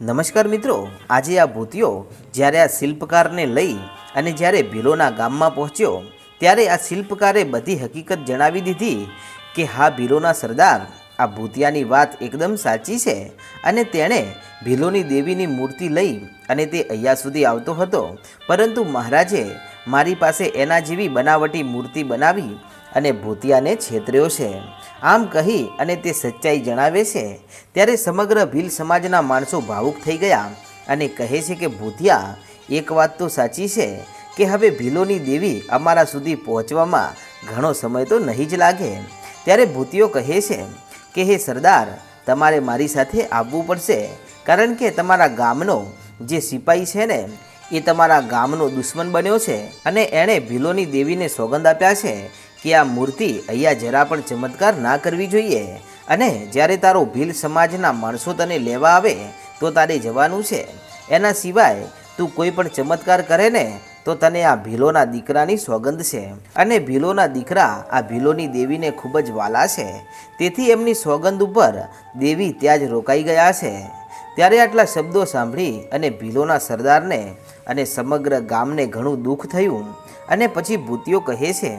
નમસ્કાર મિત્રો, આજે આ ભૂતિયો જ્યારે આ શિલ્પકારને લઈ અને જ્યારે ભીલોના ગામમાં પહોંચ્યો, ત્યારે આ શિલ્પકારે બધી હકીકત જણાવી દીધી કે હા, ભીલોના સરદાર, આ ભૂતિયાની વાત એકદમ સાચી છે અને તેણે ભીલોની દેવીની મૂર્તિ લઈ અને તે અહીંયા સુધી આવતો હતો. પરંતુ મહારાજે મારી પાસે એના જેવી બનાવટી મૂર્તિ બનાવી અને ભૂતિયાને છેતર્યો છે. આમ કહી અને તે સચ્ચાઈ જણાવે છે. ત્યારે સમગ્ર ભીલ સમાજના માણસો ભાવુક થઈ ગયા અને કહે છે કે, ભૂતિયા, એક વાત તો સાચી છે કે હવે ભીલોની દેવી અમારા સુધી પહોંચવામાં ઘણો સમય તો નહીં જ લાગે. ત્યારે ભૂતિયો કહે છે કે, હે સરદાર, તમારે મારી સાથે આવવું પડશે. કારણ કે તમારા ગામનો જે સિપાહી છે ને, એ તમારા ગામનો દુશ્મન બન્યો છે અને એણે ભીલોની દેવીને સોગંદ આપ્યા છે. કે આ મૂર્તિ અહીંયા જરા પણ ચમત્કાર ના કરવી જોઈએ. અને જ્યારે તારો ભીલ સમાજના માણસો તને લેવા આવે, તો તારે જવાનું છે. એના સિવાય તું કોઈ પણ ચમત્કાર કરે ને, તો તને આ ભીલોના દીકરાની સોગંદ છે. અને ભીલોના દીકરા આ ભીલોની દેવીને ખૂબ જ વાલા છે. તેથી એમની સોગંદ ઉપર દેવી ત્યાં જ રોકાઈ ગયા છે. ત્યારે આટલા શબ્દો સાંભળી અને ભીલોના સરદારને અને સમગ્ર ગામને ઘણું દુઃખ થયું. અને પછી ભૂતિયો કહે છે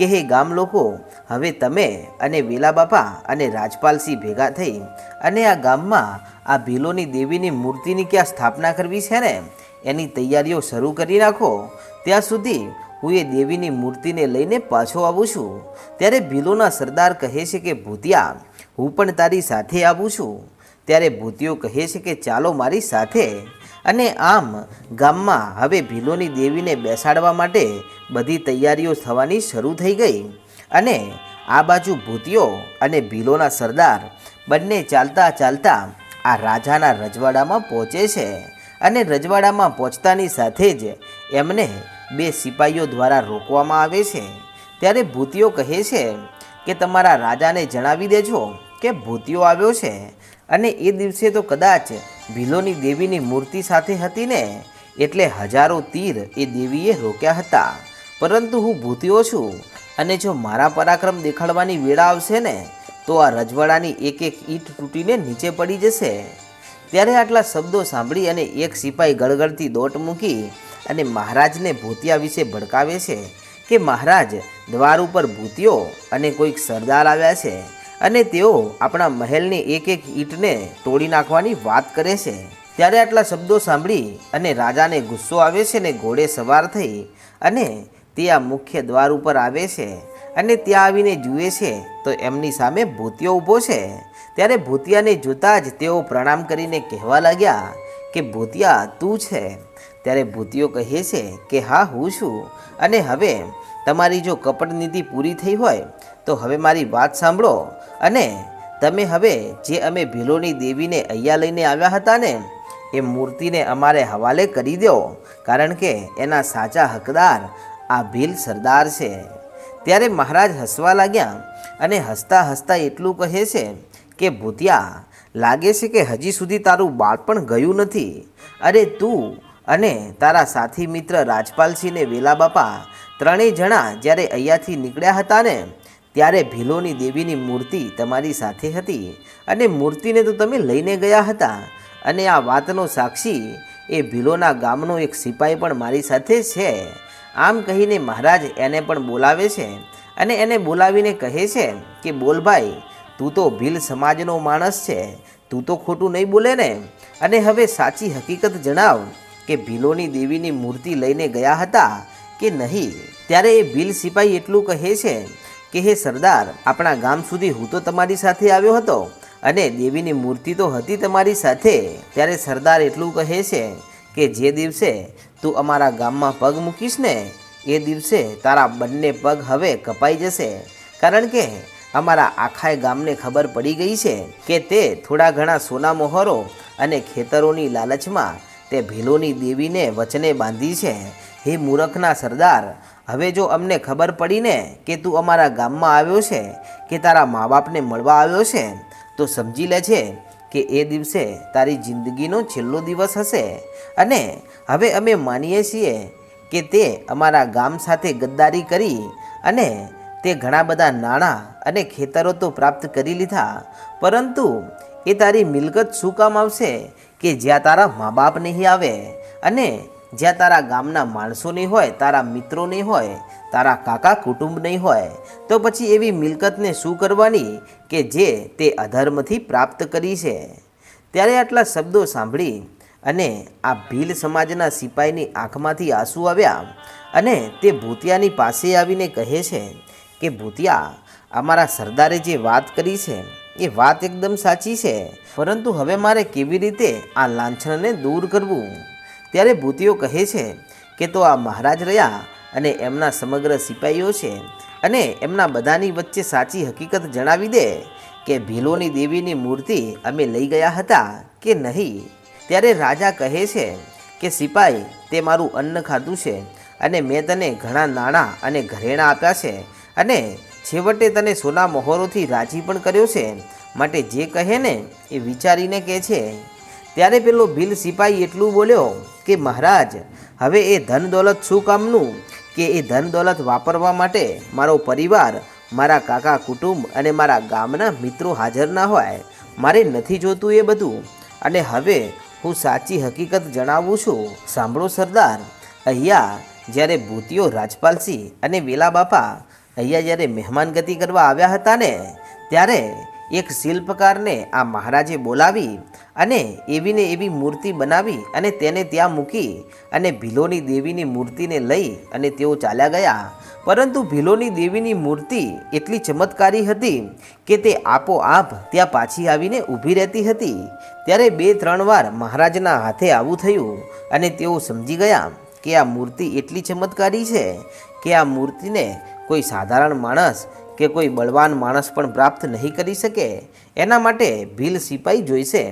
કે હે ગામ લોકો હવે તમે અને વેલા બાપા અને રાજપાલસિંહ ભેગા થઈ અને આ ગામમાં આ ભીલોની દેવીની મૂર્તિની ક્યાં સ્થાપના કરવી છે ને? એની તૈયારીઓ શરૂ કરી નાખો. ત્યાં સુધી હું એ દેવીની મૂર્તિને લઈને પાછો આવું છું. ત્યારે ભીલોના સરદાર કહે છે કે, ભૂતિયા, હું પણ તારી સાથે આવું છું. ત્યારે ભૂતિયો કહે છે કે, ચાલો મારી સાથે. અને આમ ગામમાં હવે ભીલોની દેવીને બેસાડવા માટે બધી તૈયારીઓ થવાની શરૂ થઈ ગઈ અને આ બાજુ ભૂતિયો અને ભીલોના સરદાર બંને ચાલતા ચાલતા આ રાજાના રજવાડામાં પહોંચે છે અને રજવાડામાં પહોંચતાની સાથે જ એમને બે સિપાહીઓ દ્વારા રોકવામાં આવે છે. ત્યારે ભૂતિયો કહે છે કે તમારા રાજાને જણાવી દેજો કે ભૂતિયો આવ્યો છે અને એ દિવસે તો કદાચ ભીલોની દેવીની મૂર્તિ સાથે હતી ને, એટલે હજારો તીર એ દેવીએ રોક્યા હતા. પરંતુ હું ભૂતિયો છું અને જો મારા પરાક્રમ દેખાડવાની વેળા આવશે ને, તો આ રજવાડાની એક એક ઈંટ તૂટીને નીચે પડી જશે. ત્યારે આટલા શબ્દો સાંભળી અને એક સિપાહી ગળગળતી દોટ મૂકી અને મહારાજને ભૂતિયા વિશે ભડકાવે છે કે, મહારાજ, દ્વાર ઉપર ભૂતિયો અને કોઈક સરદાર આવ્યા છે અને તેઓ આપણા મહેલની એક એક ઈંટને તોડી નાખવાની વાત કરે છે. ત્યારે આટલા શબ્દો સાંભળી અને રાજાને ગુસ્સો આવે છે ને, ઘોડે સવાર થઈ અને તે આ મુખ્ય દ્વાર ઉપર આવે છે અને ત્યાં આવીને જુએ છે, તો એમની સામે ભૂતિયો ઊભો છે. ત્યારે ભૂતિયાને જોતાં જ તેઓ પ્રણામ કરીને કહેવા લાગ્યા કે, ભૂતિયા, તું છે? ત્યારે ભૂતિયો કહે છે કે, હા, હું છું. અને હવે તમારી જો કપટ નીતિ પૂરી થઈ હોય, તો હવે મારી વાત સાંભળો. અને તમે હવે જે અમે ભીલોની દેવીને અહીંયા લઈને આવ્યા હતા ને, એ મૂર્તિને અમારે હવાલે કરી દો. કારણ કે એના સાચા હકદાર આ ભીલ સરદાર છે. ત્યારે મહારાજ હસવા લાગ્યા અને હસતા હસતા એટલું કહે છે કે, ભૂતિયા, લાગે છે કે હજી સુધી તારું બાળપણ ગયું નથી. અરે તું અને તારા સાથી મિત્ર રાજપાલસિંહને વેલા બાપા ત્રણેય જણા જ્યારે અહીંયાથી નીકળ્યા હતા ને, ત્યારે ભીલોની દેવીની મૂર્તિ તમારી સાથે હતી અને મૂર્તિને તો તમે લઈને ગયા હતા. અને આ વાતનો સાક્ષી એ ભીલોના ગામનો એક સિપાહી પણ મારી સાથે છે. આમ કહીને મહારાજ એને પણ બોલાવે છે અને એને બોલાવીને કહે છે કે, બોલ ભાઈ, તું તો ભીલ સમાજનો માણસ છે, તું તો ખોટું નહીં બોલે ને? અને હવે સાચી હકીકત જણાવ કે ભીલોની દેવીની મૂર્તિ લઈને ગયા હતા કે નહીં? ત્યારે એ ભીલ સિપાહી એટલું કહે છે કે, હે સરદાર, આપણા ગામ સુધી હું તો તમારી સાથે આવ્યો હતો અને દેવીની મૂર્તિ તો હતી તમારી સાથે. ત્યારે સરદાર એટલું કહે છે કે, જે દિવસે તું અમારા ગામમાં પગ મૂકીશ ને, એ દિવસે તારા બંને પગ હવે કપાઈ જશે. કારણ કે અમારા આખાય ગામને ખબર પડી ગઈ છે કે તે થોડા ઘણા સોના મોહરો અને ખેતરોની લાલચમાં તે ભીલોની દેવીને વચને બાંધી છે. હે મૂરખના સરદાર, હવે જો અમને ખબર પડીને કે તું અમારા ગામમાં આવ્યો છે, કે તારા મા બાપને મળવા આવ્યો છે, તો સમજી લે છે કે એ દિવસે તારી જિંદગીનો છેલ્લો દિવસ હશે. અને હવે અમે માનીએ છીએ કે તે અમારા ગામ સાથે ગદ્દારી કરી અને તે ઘણા બધા નાણાં અને ખેતરો તો પ્રાપ્ત કરી લીધા. પરંતુ એ તારી મિલકત શું કામ આવશે કે જ્યાં તારા મા બાપ નહીં આવે? અને જ્યાં તારા ગામના માણસો નહીં હોય, તારા મિત્રો નહીં હોય, તારા કાકા કુટુંબ નહીં હોય, તો પછી એવી મિલકતને શું કરવાની કે જે તે અધર્મથી પ્રાપ્ત કરી છે? ત્યારે આટલા શબ્દો સાંભળી અને આ ભીલ સમાજના સિપાહીની આંખમાંથી આંસુ આવ્યા અને તે ભૂતિયાની પાસે આવીને કહે છે કે, ભૂતિયા, અમારા સરદારે જે વાત કરી છે, એ વાત એકદમ સાચી છે. પરંતુ હવે મારે કેવી રીતે આ લાંછનને દૂર કરવું? ત્યારે ભૂતિઓ કહે છે કે તો આ મહારાજ રહ્યા અને એમના સમગ્ર સિપાહીઓ છે અને એમના બધાની વચ્ચે સાચી હકીકત જણાવી દે કે ભીલોની દેવીની મૂર્તિ અમે લઈ ગયા હતા કે નહીં? ત્યારે રાજા કહે છે કે, સિપાઈ, તે મારું અન્ન ખાધું છે અને મેં તને ઘણા નાણાં અને ઘરેણાં આપ્યા છે અને છેવટે તને સોના મહોરોથી રાજી પણ કર્યો છે. માટે જે કહે ને એ વિચારીને કહે છે. ત્યારે પેલો ભીલ સિપાહી એટલું બોલ્યો કે, મહારાજ, હવે એ ધન દોલત શું કામનું? કે એ ધન દોલત વાપરવા માટે મારો પરિવાર, મારા કાકા કુટુંબ અને મારા ગામના મિત્રો હાજર ના હોય. મારે નથી જોતું એ બધું. અને હવે હું સાચી હકીકત જણાવું છું. સાંભળો સરદાર, અહીંયા જ્યારે ભૂતિયો રાજપાલસિંહ અને વેલા બાપા અહીંયા જ્યારે મહેમાનગતિ કરવા આવ્યા હતા ને, ત્યારે એક શિલ્પકારને આ મહારાજે બોલાવી અને એવીને એવી મૂર્તિ બનાવી અને તેને ત્યાં મૂકી અને ભીલોની દેવીની મૂર્તિને લઈ અને તેઓ ચાલ્યા ગયા. પરંતુ ભીલોની દેવીની મૂર્તિ એટલી ચમત્કારી હતી કે તે આપોઆપ ત્યાં પાછી આવીને ઊભી રહેતી હતી. ત્યારે બે ત્રણ વાર મહારાજના હાથે આવું થયું અને તેઓ સમજી ગયા કે આ મૂર્તિ એટલી ચમત્કારી છે કે આ મૂર્તિને કોઈ સાધારણ માણસ કે કોઈ બળવાન માણસ પણ પ્રાપ્ત નહીં કરી શકે. એના માટે ભીલ સિપાઈ જોઈશે.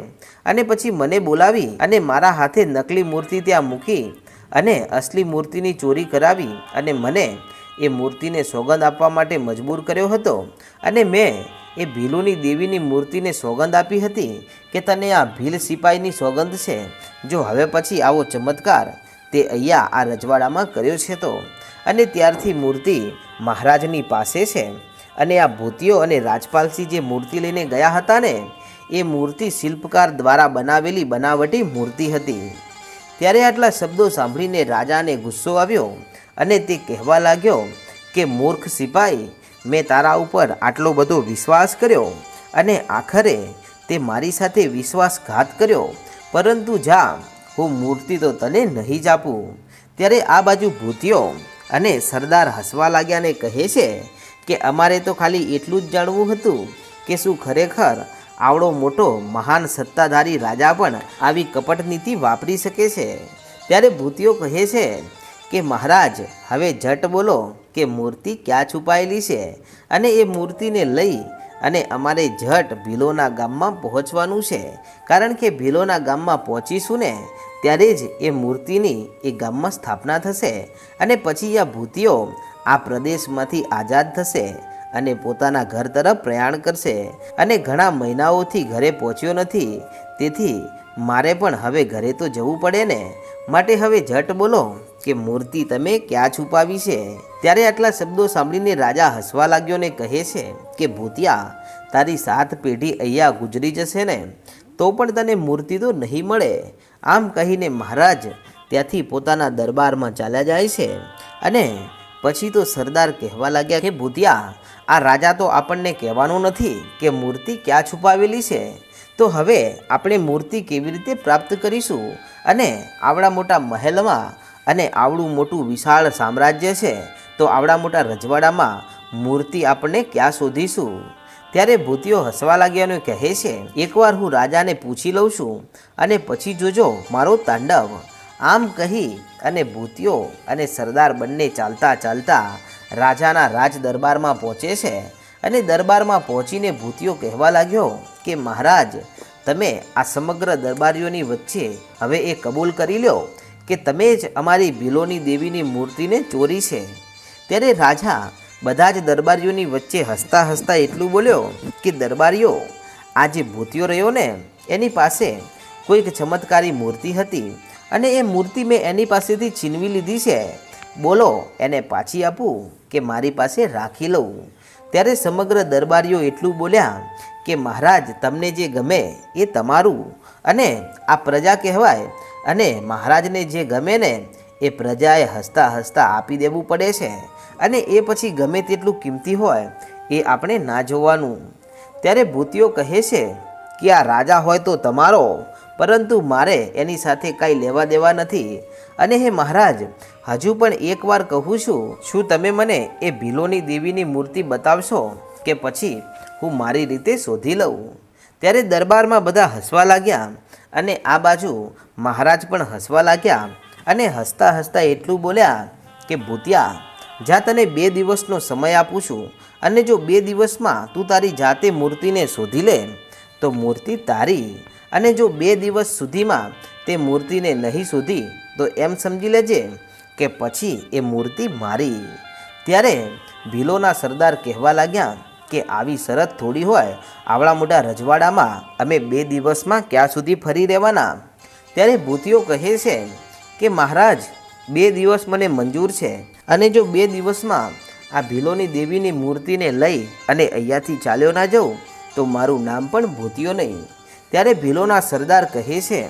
અને પછી મને બોલાવી અને મારા હાથે નકલી મૂર્તિ ત્યાં મૂકી અને અસલી મૂર્તિની ચોરી કરાવી અને મને એ મૂર્તિને સોગંદ આપવા માટે મજબૂર કર્યો હતો. અને મેં એ ભીલુની દેવીની મૂર્તિને સોગંદ આપી હતી કે તને આ ભીલ સિપાઈની સોગંદ છે. જો હવે પછી આવો ચમત્કાર તે અહીંયા આ રજવાડામાં કર્યો છે તો. અને ત્યારથી મૂર્તિ મહારાજની પાસે છે. અને આ ભૂતિયો અને રાજપાલસિંહ જે મૂર્તિ લઈને ગયા હતા ને એ મૂર્તિ શિલ્પકાર દ્વારા બનાવેલી બનાવટી મૂર્તિ હતી. ત્યારે આટલા શબ્દો સાંભળીને રાજાને ગુસ્સો આવ્યો અને તે કહેવા લાગ્યો કે, મૂર્ખ સિપાઈ, મેં તારા ઉપર આટલો બધો વિશ્વાસ કર્યો અને આખરે તે મારી સાથે વિશ્વાસઘાત કર્યો. પરંતુ જા, હું મૂર્તિ તો તને નહીં જ આપું. ત્યારે આ બાજુ ભૂતિયો અને સરદાર હસવા લાગ્યાને કહે છે કે, અમારે તો ખાલી એટલું જ જાણવું હતું કે શું ખરેખર આવડો મોટો મહાન સત્તાધારી રાજા પણ આવી કપટ નીતિ વાપરી શકે છે. ત્યારે ભૂતિઓ કહે છે કે, મહારાજ, હવે જટ બોલો કે મૂર્તિ ક્યાં છુપાયેલી છે અને એ મૂર્તિને લઈ અને અમારે જટ ભીલોના ગામમાં પહોંચવાનું છે. કારણ કે ભીલોના ગામમાં પહોંચીશું ને, ત્યારે જ એ મૂર્તિની એ ગામમાં સ્થાપના થશે અને પછી આ ભૂતિઓ આ પ્રદેશમાંથી આઝાદ થશે. અને પોતાના ઘર તરફ પ્રયાણ કરશે. અને ઘણા મહિનાઓથી ઘરે પહોંચ્યો નથી. તેથી મારે પણ હવે ઘરે તો જવું પડે ને? માટે હવે ઝટ બોલો કે મૂર્તિ તમે ક્યાં છુપાવી છે? ત્યારે આટલા શબ્દો સાંભળીને રાજા હસવા લાગ્યો ને કહે છે કે, ભૂતિયા, તારી સાત પેઢી અહીંયા ગુજરી જશે ને? તો પણ તને મૂર્તિ તો નહીં મળે. આમ કહીને મહારાજ ત્યાંથી પોતાના દરબારમાં ચાલ્યા જાય છે. અને પછી તો સરદાર કહેવા લાગ્યા કે, ભૂતિયા, આ રાજા તો આપણને કહેવાનું નથી કે મૂર્તિ ક્યાં છુપાવેલી છે. તો હવે આપણે મૂર્તિ કેવી રીતે પ્રાપ્ત કરીશું? અને આવડા મોટા મહેલમાં અને આવડું મોટું વિશાળ સામ્રાજ્ય છે, તો આવડા મોટા રજવાડામાં મૂર્તિ આપણને ક્યાં શોધીશું? ત્યારે ભૂતિયો હસવા લાગ્યાનું કહે છે, એકવાર હું રાજાને પૂછી લઉં છું અને પછી જોજો મારો તાંડવ. આમ કહી અને ભૂતિયો અને સરદાર બંને ચાલતા ચાલતા રાજાના રાજ દરબારમાં પહોંચે છે અને દરબારમાં પહોંચીને ભૂતિયો કહેવા લાગ્યો કે, મહારાજ, તમે આ સમગ્ર દરબારીઓની વચ્ચે હવે એ કબૂલ કરી લ્યો કે તમે જ અમારી ભીલોની દેવીની મૂર્તિને ચોરી છે. ત્યારે રાજા બધા જ દરબારીઓની વચ્ચે હસતા હસતા એટલું બોલ્યો કે, દરબારીઓ, આ જે ભૂતિયો રહ્યો ને, એની પાસે કોઈક ચમત્કારી મૂર્તિ હતી અને એ મૂર્તિ મેં એની પાસેથી છીનવી લીધી છે. બોલો, એને પાછી આપું કે મારી પાસે રાખી લઉં? ત્યારે સમગ્ર દરબારીઓ એટલું બોલ્યા કે, મહારાજ, તમને જે ગમે એ તમારું અને આ પ્રજા કહેવાય અને મહારાજને જે ગમે ને એ પ્રજાએ હસતા હસતા આપી દેવું પડે છે અને એ પછી ગમે તેટલું કિંમતી હોય એ આપણે ના જોવાનું. ત્યારે ભૂતિઓ કહે છે કે, આ રાજા હોય તો તમારો પરંતુ મારે એની સાથે કાંઈ લેવા દેવા નથી. અને હે મહારાજ, હજુ પણ એકવાર કહું છું, શું તમે મને એ ભીલોની દેવીની મૂર્તિ બતાવશો કે પછી હું મારી રીતે શોધી લઉં? ત્યારે દરબારમાં બધા હસવા લાગ્યા અને આ બાજુ મહારાજ પણ હસવા લાગ્યા અને હસતા હસતા એટલું બોલ્યા કે, ભૂતિયા જ્યાં તને બે દિવસનો સમય આપું છું અને જો બે દિવસમાં તું તારી જાતે મૂર્તિને શોધી લે, તો મૂર્તિ તારી અને જો બે દિવસ સુધીમાં તે મૂર્તિને નહીં શોધી, તો એમ સમજી લેજે કે પછી એ મૂર્તિ મારી. ત્યારે ભીલોના સરદાર કહેવા લાગ્યા કે આવી શરત થોડી હોય, આવડા મોટા રજવાડામાં અમે બે દિવસમાં ક્યાં સુધી ફરી રહેવાના? ત્યારે ભૂતિઓ કહે છે કે, મહારાજ, બે દિવસ મને મંજૂર છે. અને જો બે દિવસમાં આ ભીલોની દેવીની મૂર્તિને લઈ અને અહીંયાથી ચાલ્યો ના જાઉં, તો મારું નામ પણ ભૂતિયો નહીં. ત્યારે ભીલોના સરદાર કહે છે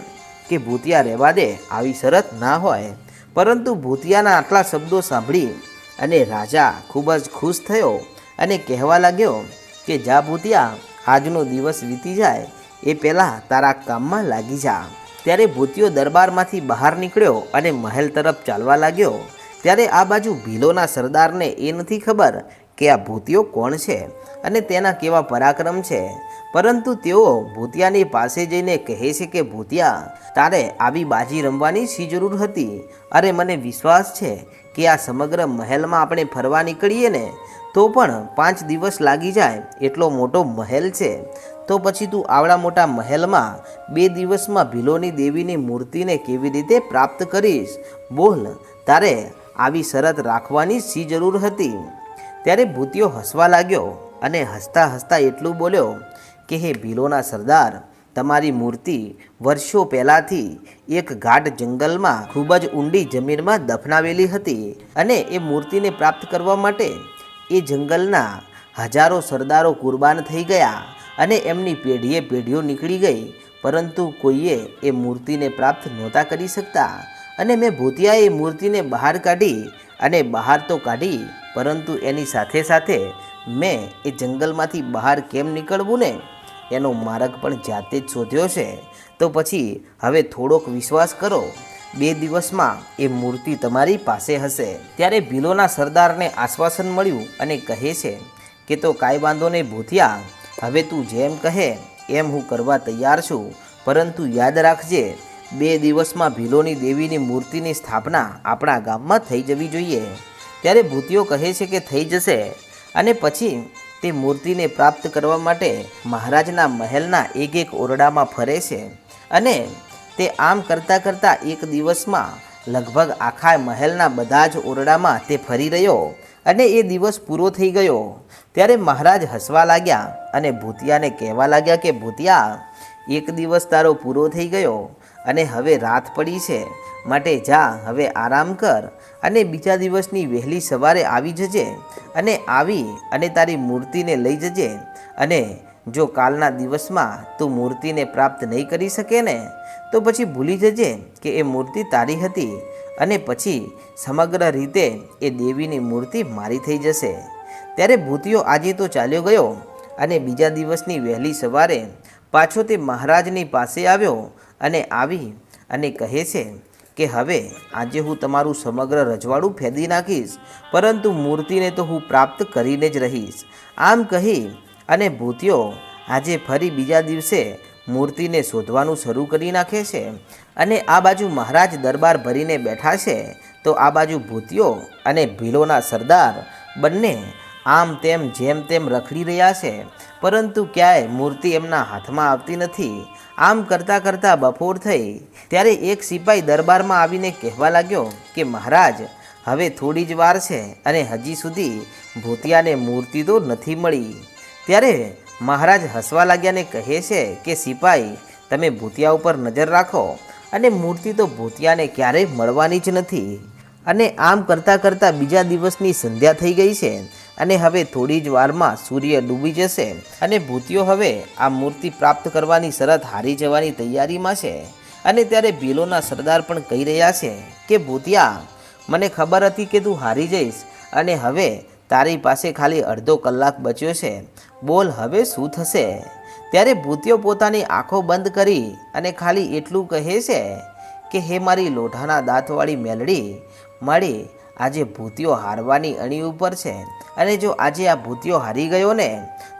કે ભૂતિયા રહેવા દે, આવી શરત ના હોય. પરંતુ ભૂતિયાના આટલા શબ્દો સાંભળી અને રાજા ખૂબ જ ખુશ થયો અને કહેવા લાગ્યો કે, જા ભૂતિયા, આજનો દિવસ વીતી જાય, એ પહેલાં તારા કામમાં લાગી જા. ત્યારે ભૂતિયો દરબારમાંથી બહાર નીકળ્યો અને મહેલ તરફ ચાલવા લાગ્યો. ત્યારે આ બાજુ ભીલોના સરદારને એ નથી ખબર કે આ ભૂતિયો કોણ છે અને તેના કેવા પરાક્રમ છે. પરંતુ તેઓ ભૂતિયાની પાસે જઈને કહે છે કે, ભૂતિયા, તારે આવી બાજી રમવાની શી જરૂર હતી? અરે, મને વિશ્વાસ છે કે આ સમગ્ર મહેલમાં આપણે ફરવા નીકળીએ ને, તો પણ પાંચ દિવસ લાગી જાય એટલો મોટો મહેલ છે. તો પછી તું આવડા મોટા મહેલમાં બે દિવસમાં ભીલોની દેવીની મૂર્તિને કેવી રીતે પ્રાપ્ત કરીશ? બોલ, તારે આવી શરત રાખવાની શી જરૂર હતી? ત્યારે ભૂતિયો હસવા લાગ્યો અને હસતા હસતા એટલું બોલ્યો કે હે ભીલોના સરદાર, તમારી મૂર્તિ વર્ષો પહેલાંથી એક ઘાટ જંગલમાં ખૂબ જ ઊંડી જમીનમાં દફનાવેલી હતી અને એ મૂર્તિને પ્રાપ્ત કરવા માટે એ જંગલના હજારો સરદારો કુરબાન થઈ ગયા અને એમની પેઢીએ પેઢીઓ નીકળી ગઈ. પરંતુ કોઈએ એ મૂર્તિને પ્રાપ્ત નહોતા કરી શકતા અને મેં ભૂતિયાએ એ મૂર્તિને બહાર કાઢી અને બહાર તો કાઢી, પરંતુ એની સાથે સાથે મેં એ જંગલમાંથી બહાર કેમ નીકળવું ને? એનો માર્ગ પણ જાતે જ શોધ્યો છે. તો પછી હવે થોડોક વિશ્વાસ કરો, બે દિવસમાં એ મૂર્તિ તમારી પાસે હશે. ત્યારે ભીલોના સરદારને આશ્વાસન મળ્યું અને કહે છે કે તો કાંઈ વાંધો નહીં ભૂતિયા, હવે તું જેમ કહે એમ હું કરવા તૈયાર છું. પરંતુ યાદ રાખજે, બે દિવસમાં ભીલોની દેવીની મૂર્તિની સ્થાપના આપણા ગામમાં થઈ જવી જોઈએ. ત્યારે ભૂતિઓ કહે છે કે થઈ જશે. અને પછી તે મૂર્તિને પ્રાપ્ત કરવા માટે મહારાજના મહેલના એક એક ઓરડામાં ફરે છે અને તે આમ કરતાં કરતાં એક દિવસમાં લગભગ આખા મહેલના બધા જ ઓરડામાં તે ફરી રહ્યો અને એ દિવસ પૂરો થઈ ગયો. ત્યારે મહારાજ હસવા લાગ્યા અને ભૂતિયાને કહેવા લાગ્યા કે, ભૂતિયા, એક દિવસ તારો પૂરો થઈ ગયો અને હવે રાત પડી છે. માટે જા, હવે આરામ કર અને બીજા દિવસની વહેલી સવારે આવી જજે અને આવી અને તારી મૂર્તિને લઈ જજે. અને જો કાલના દિવસમાં તું મૂર્તિને પ્રાપ્ત નહીં કરી શકે ને, તો પછી ભૂલી જજે કે એ મૂર્તિ તારી હતી અને પછી સમગ્ર રીતે એ દેવીની મૂર્તિ મારી થઈ જશે. ત્યારે ભૂતિયો આજે તો ચાલ્યો ગયો અને બીજા દિવસની વહેલી સવારે પાછો તે મહારાજની પાસે આવ્યો અને આવી અને કહે છે કે હવે આજે હું તમારું સમગ્ર રજવાડું ફેદી નાખીશ, પરંતુ મૂર્તિને તો હું પ્રાપ્ત કરીને જ રહીશ. આમ કહી અને ભૂતિયો આજે ફરી બીજા દિવસે મૂર્તિને શોધવાનું શરૂ કરી નાખે છે અને આ બાજુ મહારાજ દરબાર ભરીને બેઠા છે, તો આ બાજુ ભૂતિયો અને ભીલોના સરદાર બંને આમ તેમ જેમ તેમ રખડી રહ્યા છે, પરંતુ ક્યાંય મૂર્તિ એમના હાથમાં આવતી નથી. આમ કરતાં કરતાં બપોર થઈ, ત્યારે એક સિપાઈ દરબારમાં આવીને કહેવા લાગ્યો કે, મહારાજ, હવે થોડી જ વાર છે અને હજી સુધી ભૂતિયાને મૂર્તિ તો નથી મળી. ત્યારે મહારાજ હસવા લાગ્યાને કહે છે કે, સિપાઈ, તમે ભૂતિયા ઉપર નજર રાખો અને મૂર્તિ તો ભૂતિયાને ક્યારેય મળવાની જ નથી. અને આમ કરતાં કરતાં બીજા દિવસની સંધ્યા થઈ ગઈ છે અને હવે થોડી જ વારમાં સૂર્ય ડૂબી જશે અને ભૂતિયો હવે આ મૂર્તિ પ્રાપ્ત કરવાની શરત હારી જવાની તૈયારીમાં છે. અને ત્યારે ભીલોના સરદાર પણ કહી રહ્યા છે કે, ભૂતિયા, મને ખબર હતી કે તું હારી જઈશ અને હવે તારી પાસે ખાલી અડધો કલાક બચ્યો છે. બોલ, હવે શું થશે? ત્યારે ભૂતિયો પોતાની આંખો બંધ કરી અને ખાલી એટલું કહે છે કે, હે મારી લોઢાના દાંતવાળી મેલડી, મારી આજે ભૂતિયો હારવાની અણી ઉપર છે. અને જો આજે આ ભૂતિયો હારી ગયો ને,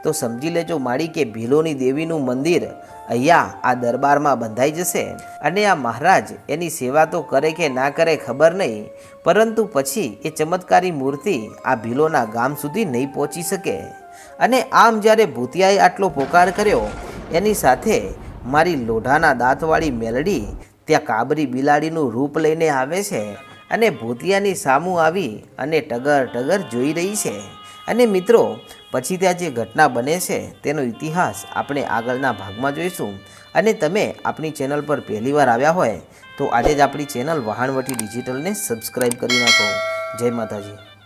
તો સમજી લેજો માળી કે ભીલોની દેવીનું મંદિર અહીંયા આ દરબારમાં બંધાઈ જશે. અને આ મહારાજ એની સેવા તો કરે કે ના કરે ખબર નહીં, પરંતુ પછી એ ચમત્કારી મૂર્તિ આ ભીલોના ગામ સુધી નહીં પહોંચી શકે. અને આમ જ્યારે ભૂતિયાએ આટલો પોકાર કર્યો, એની સાથે મારી લોઢાના દાંતવાળી મેલડી ત્યાં કાબરી બિલાડીનું રૂપ લઈને આવે છે. અને ભૂતિયાની સામું આવી અને ટગર ટગર જોઈ રહી છે. અને મિત્રો, પછી ત્યાં જે ઘટના બને છે, તેનો ઇતિહાસ આપણે આગળના ભાગમાં જોઈશું. અને તમે આપણી ચેનલ પર પહેલીવાર આવ્યા હોય, તો આજે જ આપણી ચેનલ વહાણવટી ડિજિટલને સબસ્ક્રાઈબ કરી નાખો. જય માતાજી.